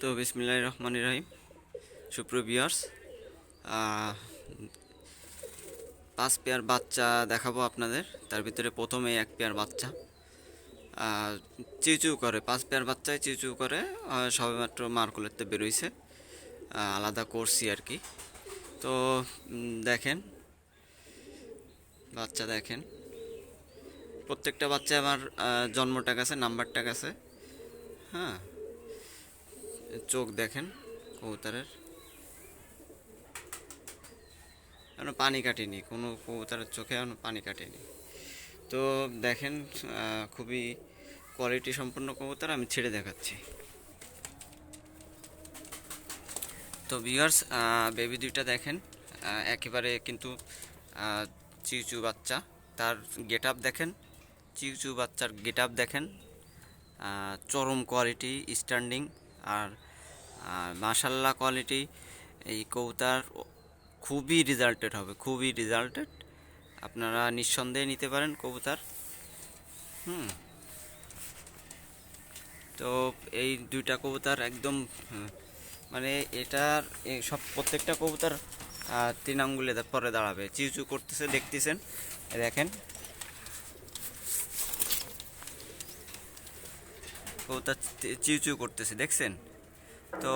তো বিসমিল্লাহ রহমান রহিম। সুপ্রিয় বিয়ার্স পাঁচ পেয়ার বাচ্চা দেখাবো আপনাদের। তার ভিতরে প্রথমে এক পেয়ার বাচ্চা। চিউচিউ করে, পাঁচ পেয়ার বাচ্চায় চিউচিউ করে সবেমাত্র মার্কুলেতে বেরোইছে। আলাদা করছি আর কি। তো দেখেন, বাচ্চা দেখেন। প্রত্যেকটা বাচ্চা আমার জন্মটা গেছে নাম্বারটা গেছে হ্যাঁ চোখ দেখেন কবুতরের। এখনও পানি কাটেনি, কোনো কবুতরের চোখে এখনও পানি কাটেনি। তো দেখেন খুবই কোয়ালিটি সম্পন্ন কবুতর, আমি ছেড়ে দেখাচ্ছি। তো ভিউয়ার্স বেবি দুইটা দেখেন একেবারে কিন্তু চিউচু বাচ্চা। তার গেট আপ দেখেন, চিউচু বাচ্চার গেট দেখেন চরম কোয়ালিটি স্ট্যান্ডিং আর মাশাল্লাহ কোয়ালিটি এই কৌতার খুবই রেজাল্টেড হবে, খুবই রেজাল্টেড আপনারা নিঃসন্দেহে নিতে পারেন কবুতার হুম। তো এই দুইটা কবুতার একদম মানে এটার সব প্রত্যেকটা কবুতার তিন আঙ্গুলে পরে দাঁড়াবে। চিউচু করতেছে, দেখতেছেন, দেখেন। কবুতর চিউচু করতেছে, দেখছেন? তো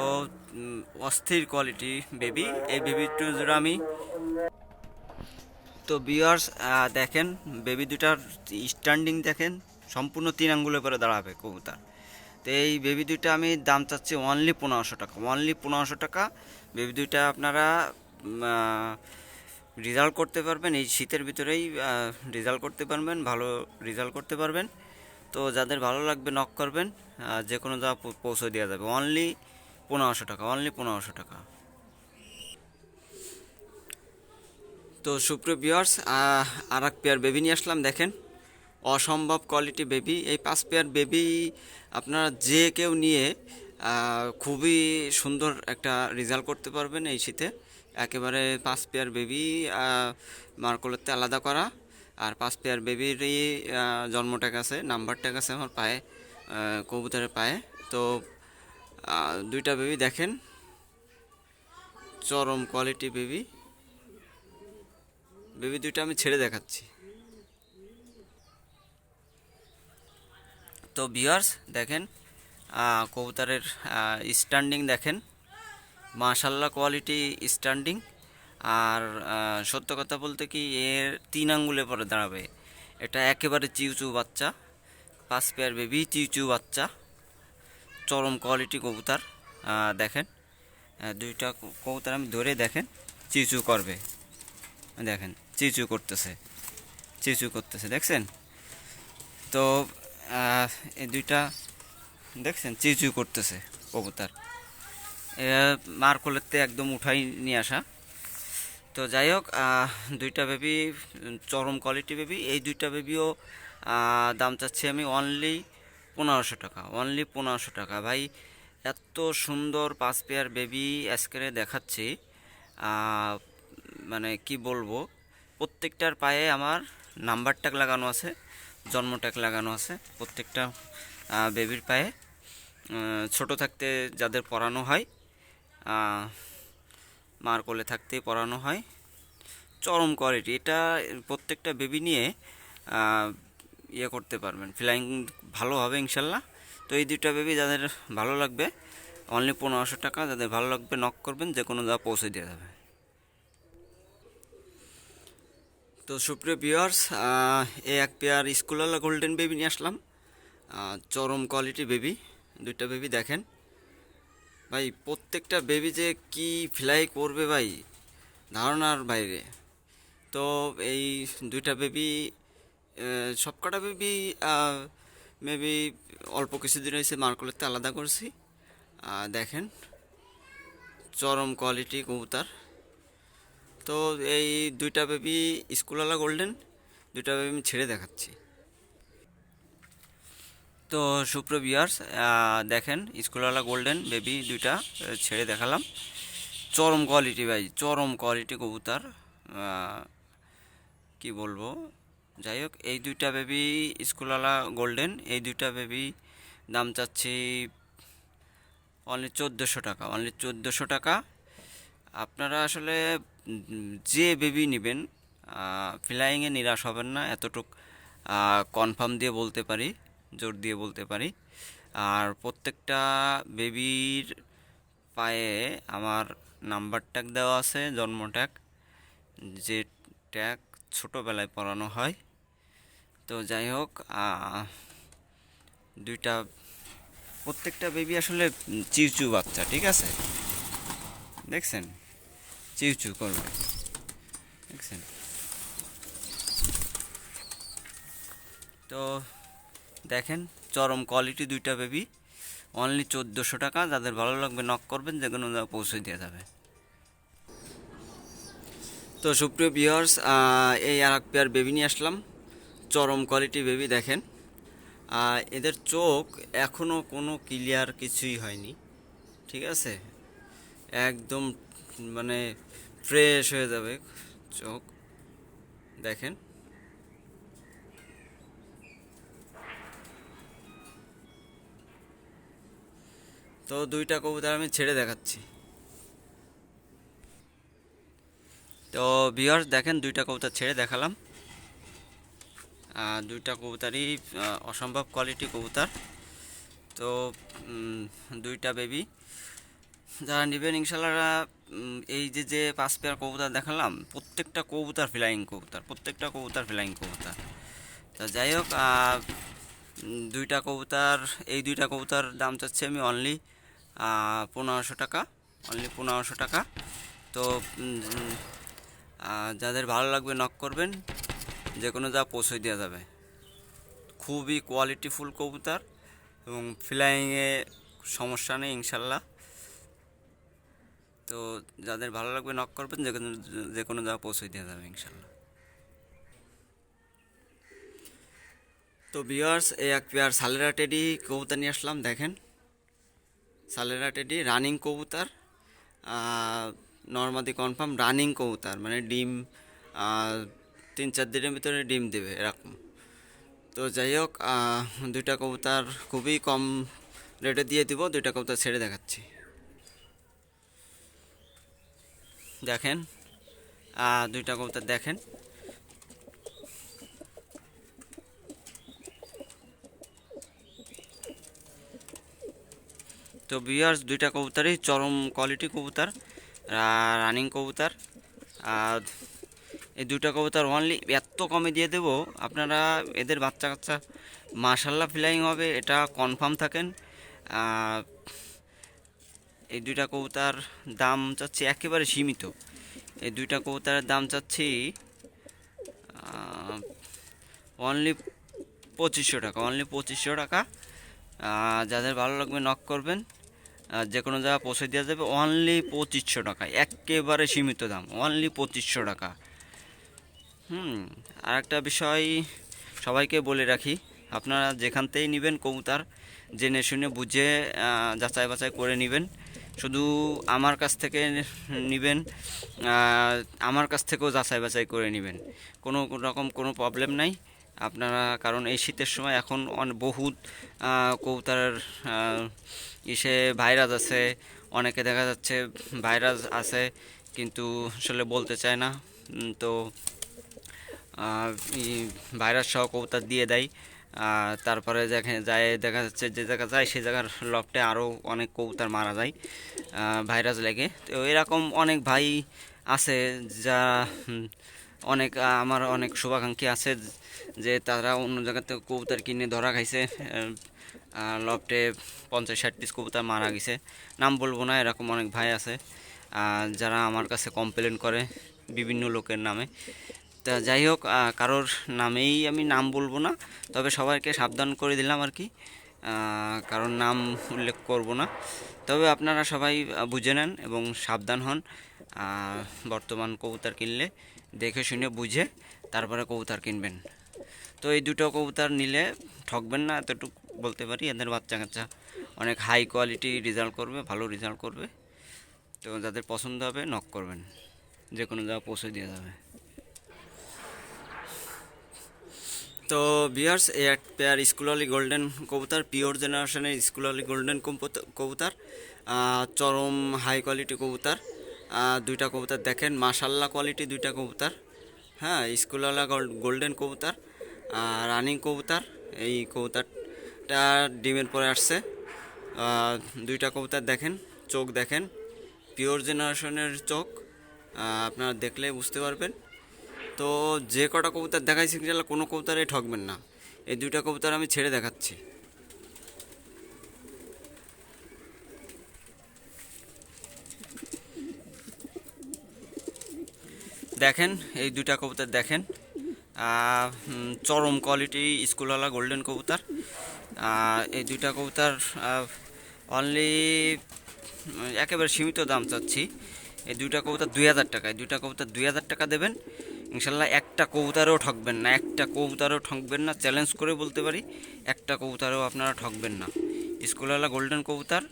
অস্থির কোয়ালিটি বেবি এই বেবি টু জোড়া আমি। তো বিয়ার্স দেখেন বেবি দুটার স্ট্যান্ডিং দেখেন, সম্পূর্ণ তিন আঙ্গুলের পরে দাঁড়াবে কবুতর। তো এই বেবি দুইটা আমি দাম চাচ্ছি অনলি পনেরোশো টাকা অনলি পনেরোশো টাকা। বেবি দুইটা আপনারা রেজাল্ট করতে পারবেন, এই শীতের ভিতরেই রেজাল্ট করতে পারবেন, ভালো রেজাল্ট করতে পারবেন। তো যাদের ভালো লাগবে নক করবেন যে কোনো যা পৌঁছে দেওয়া যাবে। অনলি পনেরোশো টাকা অনলি পনেরোশো টাকা। তো সুপ্রিয় বিয়ার্স আর এক পেয়ার বেবি নিয়ে আসলাম, দেখেন। অসম্ভব কোয়ালিটি বেবি এই পাঁচ পেয়ার বেবি আপনারা যে কেউ নিয়ে খুবই সুন্দর একটা রেজাল্ট করতে পারবেন এই শীতে। একেবারে পাঁচ পেয়ার বেবি মার্কলেতে আলাদা করা। আর পাঁচ পেয়ার বেবিরই জন্ম ট্যাগ আছে নাম্বার ট্যাগ আছে আমার পায়ে কবুতরের পায়ে। তো দুইটা বেবি দেখেন। চরম কোয়ালিটি বেবি। বেবি দুইটা আমি ছেড়ে দেখাচ্ছি। তো ভিউয়ার্স দেখেন কবুতরের স্ট্যান্ডিং দেখেন। মাশাল্লাহ কোয়ালিটি স্ট্যান্ডিং আর সত্য কথা বলতে কি, এর তিন আঙ্গুলে পরে দাঁড়াবে। এটা একেবারে চিউচু বাচ্চা। পাঁচ পেয়ার বেবি চিউচু বাচ্চা। চরম কোয়ালিটি কবুতর দেখেন। দুইটা কবুতর আমি ধরে দেখেন চিউচু করবে। দেখেন, চিচু করতেছে চিচু করতেছে, দেখছেন? তো এই দুইটা, দেখছেন? চিচু করতেছে কবুতর। মার কোলেতে একদম উঠাই নিয়ে আসা। তো যাই হোক দুইটা বেবি চরম কোয়ালিটি বেবি এই দুইটা বেবিও দাম চাচ্ছি আমি অনলি পনেরোশো টাকা অনলি পনেরোশো টাকা। ভাই, এত সুন্দর পাঁচ পেয়ার বেবি আজকে দেখাচ্ছি। মানে কি বলব, প্রত্যেকটার পায়ে আমার নাম্বার ট্যাগ লাগানো আছে, জন্ম ট্যাগ লাগানো আছে। প্রত্যেকটা বেবির পায়ে ছোট থাকতে যাদের পরানো হয় মার কোলে থাকতেই পরানো হয়। চরম কোয়ালিটি এটা প্রত্যেকটা বেবি নিয়ে ইয়ে করতে পারবেন। ফ্লাইং ভালো হবে ইনশাল্লাহ। তো এই দুইটা বেবি যাদের ভালো লাগবে অনলি পনেরোশো টাকা, যাদের ভালো লাগবে নক করবেন, যে কোনো যা পৌঁছে দেওয়া যাবে। তো সুপ্রিয় ভিউয়ার্স এই এক পেয়ার স্কুলওয়ালা গোল্ডেন বেবি নিয়ে আসলাম। চরম কোয়ালিটি বেবি দুইটা বেবি দেখেন। ভাই, প্রত্যেকটা বেবি যে কি ফ্লাই করবে ভাই, ধারণার বাইরে। তো এই দুইটা বেবি সবকটা বেবি মেবি অল্প কিছুদিন হয়েছে মার্কলেতে আলাদা করছি। দেখেন, চরম কোয়ালিটি কবুতার। তো এই দুইটা বেবি স্কুলওয়ালা গোল্ডেন দুইটা বেবি আমি ছেড়ে দেখাচ্ছি। তো সুপ্র বিয়ার্স দেখেন, স্কুলওয়ালা গোল্ডেন বেবি দুইটা ছেড়ে দেখালাম। চরম কোয়ালিটি ভাই, চরম কোয়ালিটি কবুতার। কি বলব? যাই হোক, এই দুইটা বেবি স্কুলওয়ালা গোল্ডেন এই দুইটা বেবি দাম চাচ্ছি অনলি চোদ্দোশো টাকা অনলি চোদ্দোশো টাকা। আপনারা আসলে যে বেবি নেবেন ফ্লাইংয়ে নিরাশ হবেন না, এতটুক কনফার্ম দিয়ে বলতে পারি, জোর দিয়ে বলতে পারি। আর প্রত্যেকটা বেবির পায়ে আমার নাম্বার ট্যাগ দেওয়া আছে, জন্ম ট্যাগ যে ট্যাগ ছোটোবেলায় পড়ানো হয়। তো যাই হোক দুইটা, প্রত্যেকটা বেবি আসলে চিউচু বাচ্চা, ঠিক আছে? দেখছেন? চিউচু করবে। দেখছেন? তো দেখেন, চরম কোয়ালিটি দুইটা বেবি অনলি চোদ্দোশো টাকা, যাদের ভালো লাগবে নক করবেন, যে কোনো পৌঁছে দেওয়া যাবে। তো সুপ্রিয় ভিউয়ার্স এই আর এক পেয়ার বেবি নিয়ে আসলাম। চরম কোয়ালিটি বেবি দেখেন। এদের চোখ এখনও কোনো ক্লিয়ার কিছুই হয়নি। ঠিক আছে? একদম মানে ফ্রেশ হয়ে যাবে চোখ। দেখেন। তো দুইটা কবুতর আমি ছেড়ে দেখাচ্ছি। তো ভিউয়ার্স দেখেন দুইটা কবুতর ছেড়ে দেখালাম। দুইটা কবুতারই অসম্ভব কোয়ালিটি কবুতর। তো দুইটা বেবি যারা নেবেন ইনশাল্লাহ উম, এই যে যে পাঁচ পেয়ার কবুতর দেখালাম প্রত্যেকটা কবুতর ফ্লাইং কবুতর প্রত্যেকটা কবুতর ফ্লাইং কবুতর। তো যাই হোক দুইটা কবুতর এই দুইটা কবুতর দাম চাচ্ছি আমি অনলি পনেরোশো টাকা অনলি পনেরোশো টাকা। তো যাদের ভালো লাগবে নক করবেন যে কোনো যা পৌঁছে দেওয়া যাবে। খুবই কোয়ালিটিফুল কবুতর এবং ফ্লাইংয়ে সমস্যা নেই, ইনশাল্লাহ। তো যাদের ভালো লাগবে নক করবেন যে কোনো যে কোনো জায়গা পৌঁছে দেওয়া যাবে, ইনশাল্লাহ। তো বিয়ার্স এই এক পেয়ার সালেরা টেডি কবুতর নিয়ে আসলাম, দেখেন। সালেরা টেডি রানিং কবুতর নর্মাদি কনফার্ম রানিং কবুতর মানে ডিম তিন চার দিনের ভিতরে ডিম দেবে, এরকম। তো যাই হোক দুইটা কবুতর খুবই কম রেটে দিয়ে দিব, দুইটা কবুতর ছেড়ে দেখাচ্ছি। দেখেন দুইটা কবুতর দেখেন। তো বিয়ার্স দুইটা কবুতরই চরম কোয়ালিটি কবুতর রানিং কবুতর, আর এই দুইটা কবুতর অনলি এত কমে দিয়ে দেবো। আপনারা এদের বাচ্চা কাচ্চা মাশাল্লাহ ফ্লাইং হবে, এটা কনফার্ম থাকেন। এই দুইটা কবুতার দাম চাচ্ছি একেবারে সীমিত। এই দুইটা কবুতারের দাম চাচ্ছি অনলি পঁচিশশো টাকা অনলি পঁচিশশো টাকা। যাদের ভালো লাগবে নক করবেন। যে কোনো জায়গা পৌঁছে দেওয়া যাবে অনলি পঁচিশশো টাকা একেবারে সীমিত দাম অনলি পঁচিশশো টাকা। হুম আর একটা বিষয় সবাইকে বলে রাখি আপনারা যেখান থেকেই নেবেন কবুতার জেনে শুনে বুঝে যাচাই বাছাই করে নেবেন। শুধু আমার কাছ থেকে নেবেন আমার কাছ থেকেও যাচাই বাছাই করে নেবেন। কোনো রকম কোনো প্রবলেম নাই। আপনারা কারণ এই শীতের সময় এখন বহুত আহ, কবুতরের ইসে ভাইরাস আছে। অনেকে দেখা যাচ্ছে ভাইরাস আছে কিন্তু আসলে বলতে চায় না। তো ভাইরাস সহ কবুতর দিয়ে দেয়। তারপরে দেখে যায়, দেখা যাচ্ছে যে জায়গা যায়, সেই জায়গার লফটে আরও অনেক কবুতর মারা যায় ভাইরাস লেগে। তো এরকম অনেক ভাই আছে যা অনেক আমার অনেক শুভাকাঙ্ক্ষী আছে যে তারা অন্য জায়গা থেকে কবুতর কিনে ধরা খাইছে। লফটে পঞ্চাশ ষাট পিস কবুতর মারা গেছে। নাম বলব না, এরকম অনেক ভাই আছে যারা আমার কাছে কমপ্লেন করে বিভিন্ন লোকের নামে। তা যাই হোক কারোর নামেই আমি নাম বলব না, তবে সবাইকে সাবধান করে দিলাম আর কি। কারোর নাম উল্লেখ করব না। তবে আপনারা সবাই বুঝে নেন এবং সাবধান হন বর্তমান কবুতর কিনলে। দেখে শুনে বুঝে তারপরে কবুতর কিনবেন। তো এই দুটো কবুতর নিলে ঠকবেন না, এতটুকু বলতে পারি। এদের বাচ্চা কাচ্চা অনেক হাই কোয়ালিটি রেজাল্ট করবে, ভালো রেজাল্ট করবে। তো যাদের পছন্দ হবে নক করবেন। যে কোনো জায়গা পৌঁছে দিয়ে যাবে। তো বিয়ার্স এই এক পেয়ার স্কুলালি গোল্ডেন কবুতর পিওর জেনারেশনের স্কুলালি গোল্ডেন কবুতর চরম হাই কোয়ালিটি কবুতর। দুইটা কবুতর দেখেন মাশাল্লাহ কোয়ালিটি দুইটা কবুতর। হ্যাঁ স্কুলওয়ালা গোল্ডেন কবুতর রানিং কবুতর, এই কবুতরটা ডিমের পরে আসছে। দুইটা কবুতর দেখেন, চোখ দেখেন পিওর জেনারেশনের চোখ। আপনারা দেখলে বুঝতে পারবেন। তো যে কটা কবুতর দেখাইছি ইনশাল্লাহ, কোনো কবুতরে ঠকবেন না। এই দুইটা কবুতর আমি ছেড়ে দেখাচ্ছি। দেখেন, এই দুইটা কবুতর দেখেন। চরম কোয়ালিটি স্কুলওয়ালা গোল্ডেন কবুতর। এই দুইটা কবুতর অনলি একেবারে সীমিত দাম চাচ্ছি। এই দুইটা কবুতর দুই হাজার টাকা, এই দুইটা কবুতর দুই হাজার টাকা দেবেন। ইনশাল্লাহ একটা কবুতরেও ঠকবেন না, একটা কবুতরেও ঠকবেন না চ্যালেঞ্জ করে বলতে পারি, একটা কবুতরেও আপনারা ঠকবেন না। স্কুলওয়ালা গোল্ডেন কবুতার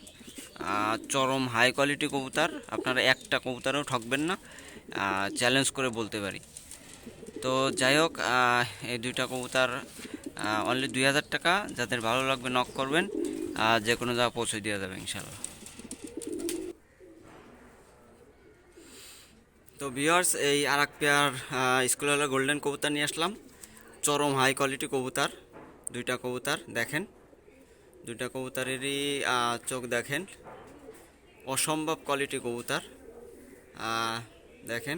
চরম হাই কোয়ালিটি কবুতার, আপনারা একটা কবুতরেও ঠকবেন না চ্যালেঞ্জ করে বলতে পারি। তো যাই হোক এই দুইটা কবুতার অনলি দুই হাজার টাকা, যাদের ভালো লাগবে নক করবেন আর যে কোনো জায়গা পৌঁছে দেওয়া যাবে ইনশাল্লাহ। তো ভিওয়ার্স এই আর এক পেয়ার স্কুলের গোল্ডেন কবুতর নিয়ে আসলাম। চরম হাই কোয়ালিটি কবুতর, দুইটা কবুতর, দেখেন। দুইটা কবুতরেরই চোখ দেখেন। অসম্ভব কোয়ালিটি কবুতর। দেখেন।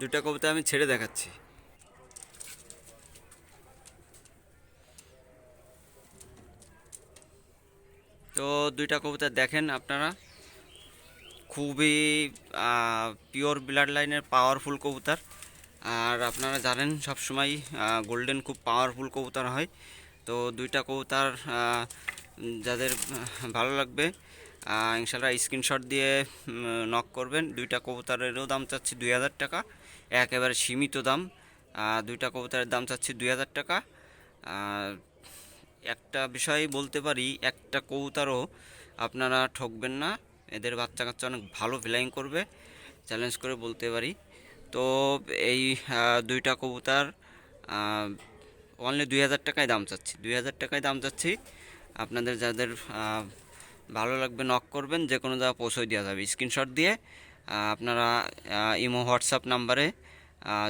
দুটা কবুতর আমি ছেড়ে দেখাচ্ছি। তো দুইটা কবুতর দেখেন আপনারা। খুবই পিওর ব্লাড লাইনের পাওয়ারফুল কবুতর। আর আপনারা জানেন সবসময় গোল্ডেন খুব পাওয়ারফুল কবুতর হয়। তো দুইটা কবুতর যাদের ভালো লাগবে ইনশাল্লাহ স্ক্রিনশট দিয়ে নক করবেন। দুইটা কবুতরেরও দাম চাচ্ছি দুই হাজার টাকা। একেবারে সীমিত দাম। দুইটা কবুতরের দাম চাচ্ছি দুই হাজার টাকা। আর একটা বিষয় বলতে পারি, একটা কবুতরও আপনারা ঠকবেন না। এদের বাচ্চা কাচ্চা অনেক ভালো ফ্লাইং করবে চ্যালেঞ্জ করে বলতে পারি। তো এই দুইটা কবুতার অনলি দুই হাজার টাকায় দাম চাচ্ছি। দুই হাজার টাকায় দাম চাচ্ছি। আপনাদের যাদের ভালো লাগবে নক করবেন যে কোনো জায়গা পৌঁছে দেওয়া যাবে। স্ক্রিনশট দিয়ে আপনারা ইমো, হোয়াটসঅ্যাপ নাম্বারে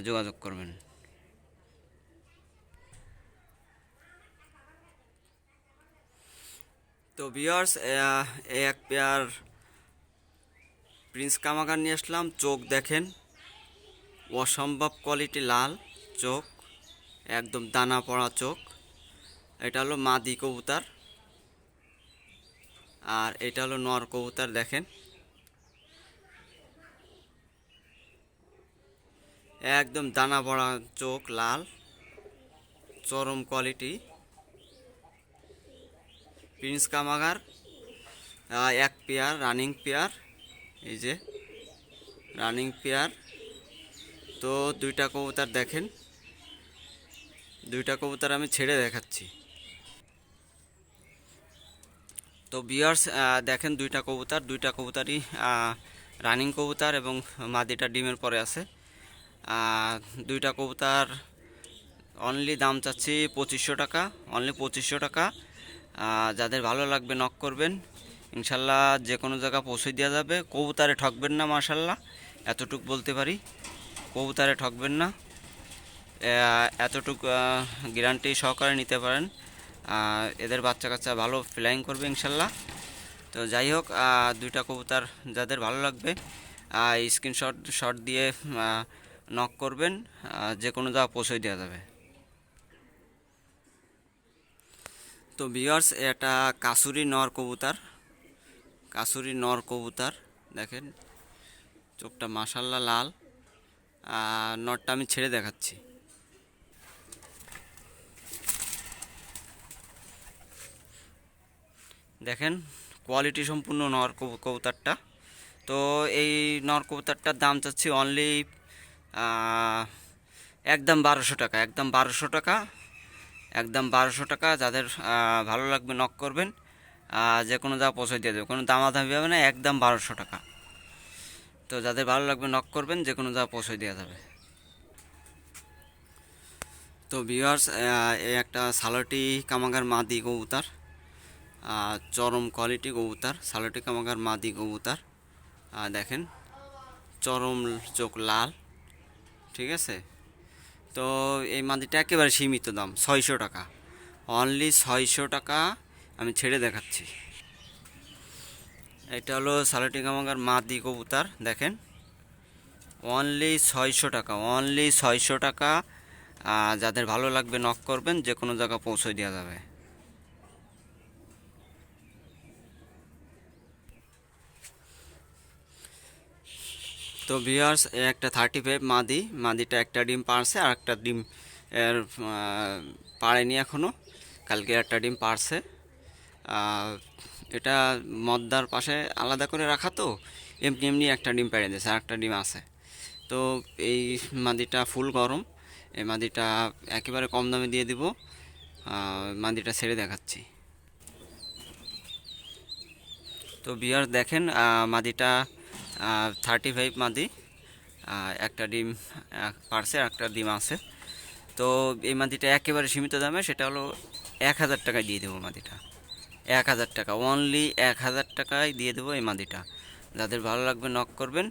যোগাযোগ করবেন। তো বিয়ার্স এক পেয়ার প্রিন্স কামাগার নিয়ে আসলাম। চোখ দেখেন, অসম্ভব কোয়ালিটি লাল চোখ, একদম দানা পড়া চোখ। এটা হলো মাদি কবুতার। আর এটা হলো নর কবুতার, দেখেন। একদম দানা পড়া চোখ, লাল, চরম কোয়ালিটি প্রিন্স কামাগার এক পেয়ার, রানিং পেয়ার, এই যে, রানিং পেয়ার। তো দুইটা কবুতর দেখেন, দুইটা কবুতর আমি ছেড়ে দেখাচ্ছি। তো বিয়ার্স দেখেন দুইটা কবুতর, দুইটা কবুতরই রানিং কবুতর এবং মাদিটা ডিমের পরে আছে। দুইটা কবুতর অনলি দাম চাচ্ছি পঁচিশশো টাকা অনলি পঁচিশশো টাকা। যাদের ভালো লাগবে নক করবেন। ইনশাল্লাহ যে কোনো জায়গা পৌঁছে দেওয়া যাবে। কবুতারে ঠকবেন না, মাশাল্লাহ। এতটুক বলতে পারি। কবুতারে ঠকবেন না। এতটুক গ্যারান্টি সহকারে নিতে পারেন। এদের বাচ্চা কাচ্চা ভালো ফ্লাইং করবে ইনশাল্লাহ। তো যাই হোক দুইটা কবুতর যাদের ভালো লাগবে স্ক্রিনশট শট দিয়ে নক করবেন। যে কোনো জায়গা পৌঁছে দেওয়া যাবে। তো বিয়ার্স এটা কাসুরি নর কবুতর। কাসুরি নর কবুতর, দেখেন। চোখটা মাসাল্লা লাল। আর নরটা আমি ছেড়ে দেখাচ্ছি। দেখেন কোয়ালিটি সম্পূর্ণ নর কবু- কবুতরটা। তো এই নর কবুতরটার দাম চাচ্ছি অনলি একদম বারোশো টাকা, একদম বারোশো টাকা। একদম বারোশো টাকা, যাদের ভালো লাগবে নক করবেন যে কোনো যা পৌঁছে দিয়ে দেবে। কোনো দামাদামি হবে না, একদম বারোশো টাকা। তো যাদের ভালো লাগবে নক করবেন, যে কোনো জায়গা পৌঁছে দেওয়া যাবে। তো ভিউয়ার্স এই একটা সালোটি কামাগার মাদি কবুতর চরম কোয়ালিটি কবুতর, সালোটি কামাগার মাদি কবুতর দেখেন, চরম চোখ লাল, ঠিক আছে? তো এই মাদিটা একেবারে সীমিত দাম, ছয়শো টাকা। অনলি ছয়শো টাকা আমি ছেড়ে দেখাচ্ছি। এটা হলো সালোটি গামাগার মাদি কবুতার, দেখেন। অনলি ছয়শো টাকা অনলি ছয়শো টাকা যাদের ভালো লাগবে নক করবেন যে কোনো জায়গায় পৌঁছে দেওয়া যাবে। তো ভিউয়ার্স একটা থার্টি ফাইভ মাদি, মাদিটা একটা ডিম পারছে, আর একটা ডিম এর পাড়েনি এখনও কালকে একটা ডিম পারছে। এটা মদ্দার পাশে আলাদা করে রাখা তো, এমনি এমনি একটা ডিম পেড়ে দিয়েছে আর একটা ডিম আছে। তো এই মাদিটা ফুল গরম, এই মাদিটা একেবারে কম দামে দিয়ে দিব মাদিটা ছেড়ে দেখাচ্ছি। তো বিয়ার দেখেন মাদিটা থার্টি ফাইভ মাদি একটা ডিম পারছে একটা ডিম আছে। তো এই মাদিটা একেবারে সীমিত দামে, সেটা হলো এক হাজার টাকায় দিয়ে দেবো মাদিটা। এক হাজার টাকা অনলি এক হাজার টাকায় দিয়ে দেবো এই মাদিটা। যাদের ভালো লাগবে নক করবেন,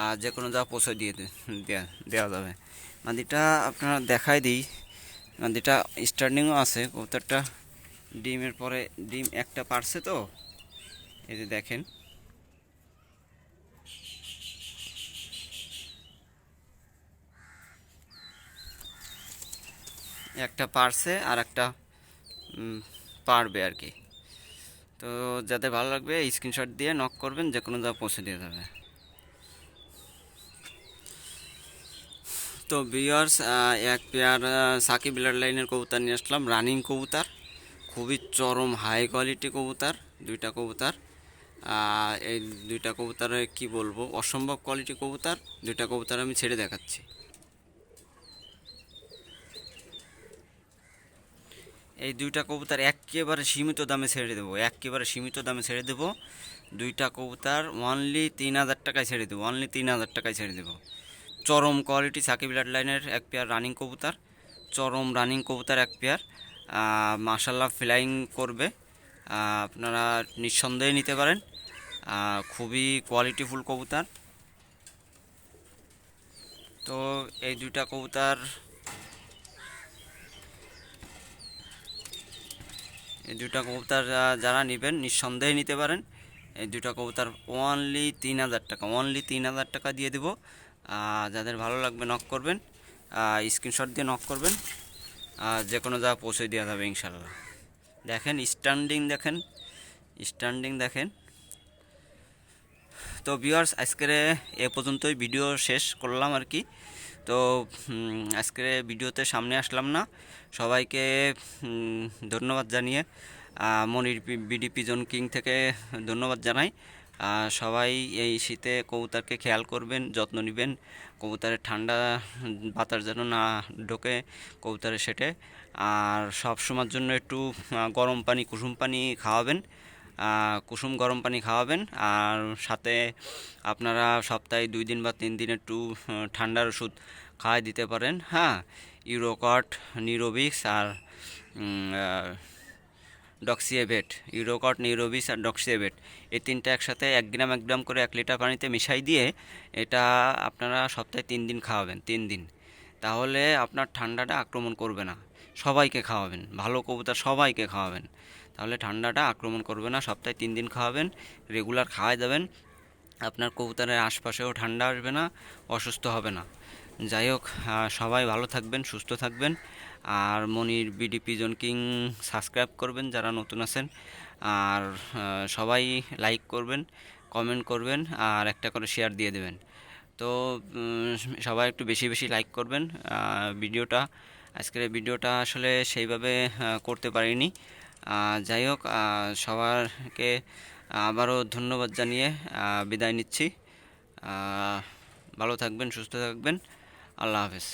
আর যে কোনো যা পৌঁছে দিয়ে দেওয়া যাবে। মাদিটা আপনারা দেখাই দিই। মাদিটা স্টার্নিংও আছে, কবুতরটা ডিমের পরে, ডিম একটা পারছে তো, এই যে দেখেন। একটা পারছে আর একটা পারবে আর কি। তো যাদের ভালো লাগবে স্ক্রিনশট দিয়ে নক করবেন যে কোনো জায়গায় পৌঁছে দিয়ে যাবে। তো ভিউয়ার্স এক পেয়ার সাকিব ব্লাড লাইনের কবুতর নিয়ে আসলাম রানিং কবুতর। খুবই চরম হাই কোয়ালিটি কবুতর, দুইটা কবুতর। এই দুইটা কবুতরে কি বলব, অসম্ভব কোয়ালিটি কবুতর, দুইটা কবুতর আমি ছেড়ে দেখাচ্ছি। এই দুইটা কবুতর একেবারে সীমিত দামে ছেড়ে দেবো, একেবারে সীমিত দামে ছেড়ে দেবো। দুইটা কবুতর অনলি তিন হাজার টাকায় ছেড়ে দেবো অনলি তিন হাজার টাকায় ছেড়ে দেবো। চরম কোয়ালিটি সাকিব ব্লাড লাইনের এক পেয়ার রানিং কবুতর, চরম রানিং কবুতর এক পেয়ার মাশাল্লাহ ফ্লাইং করবে। আপনারা নিঃসন্দেহে নিতে পারেন। খুবই কোয়ালিটিফুল কবুতর। তো এই দুইটা কবুতর এই দুটা কবুতর যারা নেবেন নিঃসন্দেহে নিতে পারেন। এই দুটা কবুতর অনলি তিন হাজার টাকা অনলি তিন হাজার টাকা দিয়ে দেবো। যাদের ভালো লাগবে নক করবেন স্ক্রিনশট দিয়ে নক করবেন আর যে কোনো জায়গা পৌঁছে দেওয়া যাবে ইনশাল্লাহ দেখেন স্ট্যান্ডিং দেখেন স্ট্যান্ডিং দেখেন। তো ভিউয়ার্স আজকের এ পর্যন্তই ভিডিও শেষ করলাম আর কি। তো উম, আজকের ভিডিওতে সামনে আসলাম না। সবাইকে ধন্যবাদ জানিয়ে মনির বিডি পিজন কিং থেকে ধন্যবাদ জানাই। সবাই এই শীতে কবুতরকে খেয়াল করবেন যত্ন নেবেন। কবুতরের ঠান্ডা বাতাস যেন না ঢোকে কবুতরের সেটে। আর সব সময়ের জন্য একটু গরম পানি কুসুম পানি খাওয়াবেন। কুসুম গরম পানি খাওয়াবেন। আর সাথে আপনারা সপ্তাহে দুই দিন বা তিন দিন একটু ঠান্ডার ওষুধ খাওয়াই দিতে পারেন। হ্যাঁ ইউরোকট নিউরোবিক্স আর ডক্সিয়েভেট ইউরোকট নিউরোবিক্স আর ডক্সিয়েভেট এই তিনটা একসাথে এক গ্রাম এক গ্রাম করে এক লিটার পানিতে মিশাই দিয়ে এটা আপনারা সপ্তাহে তিন দিন খাওয়াবেন, তিন দিন। তাহলে আপনার ঠান্ডাটা আক্রমণ করবে না। সবাইকে খাওয়াবেন। ভালো কবুতর সবাইকে খাওয়াবেন। তাহলে ঠান্ডাটা আক্রমণ করবে না, সপ্তাহে তিন দিন খাওয়াবেন, রেগুলার খাওয়াই দেবেন। আপনার কবুতরের আশপাশেও ঠান্ডা আসবে না, অসুস্থ হবে না। যাই হোক সবাই ভালো থাকবেন, সুস্থ থাকবেন। আর Monir BD pigeon king subscribe করবেন যারা নতুন আছেন। আর সবাই লাইক করবেন, কমেন্ট করবেন, আর একটা করে শেয়ার দিয়ে দেবেন। তো সবাই একটু বেশি বেশি লাইক করবেন। ভিডিওটা, আজকের ভিডিওটা আসলে সেইভাবে করতে পারিনি। যাই হোক সবারকে আবারও ধন্যবাদ জানিয়ে বিদায় নিচ্ছি। ভালো থাকবেন সুস্থ থাকবেন। আল্লাহ হাফেজ।